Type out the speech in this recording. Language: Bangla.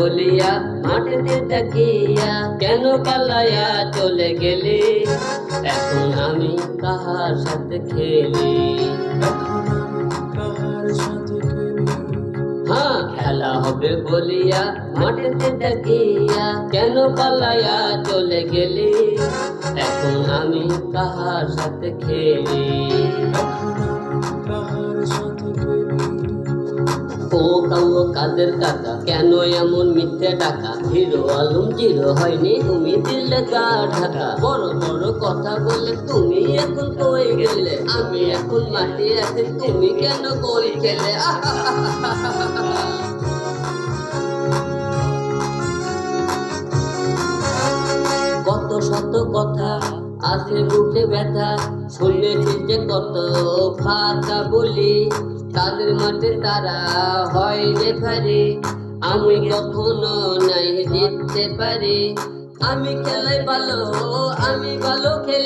বলিয়া মাটিতে তাকিয়া কেন পালাইয়া চলে গেলি? এখন আমি কাহার সাথে খেলি? এখন আমি কাহার সাথে খেলি হ্যাঁ খেলা হবে বলিয়া মাটিতে তাকিয়া কেন পালাইয়া চলে গেলি? এখন আমি কাহার সাথে খেলি? কাদের কেন এমন মিথ্যে টাকা? হিরো আলম, জিরো হয়নি, তুমি দিলে গা ঢাকা। বড় বড় কথা বলে তুমি এখন কই গেলে? আমি এখন মাটি আছি, তুমি কেন কই গেলে? কত শত কথা আছে বুকে ব্যথা, শুনেছি যে কত ফাঁকা বলি, তাদের মাঠে তারা হয় রেফারি আমি কখনো নাই জিততে পারি। আমি খেলাই ভালো, আমি ভালো খেলে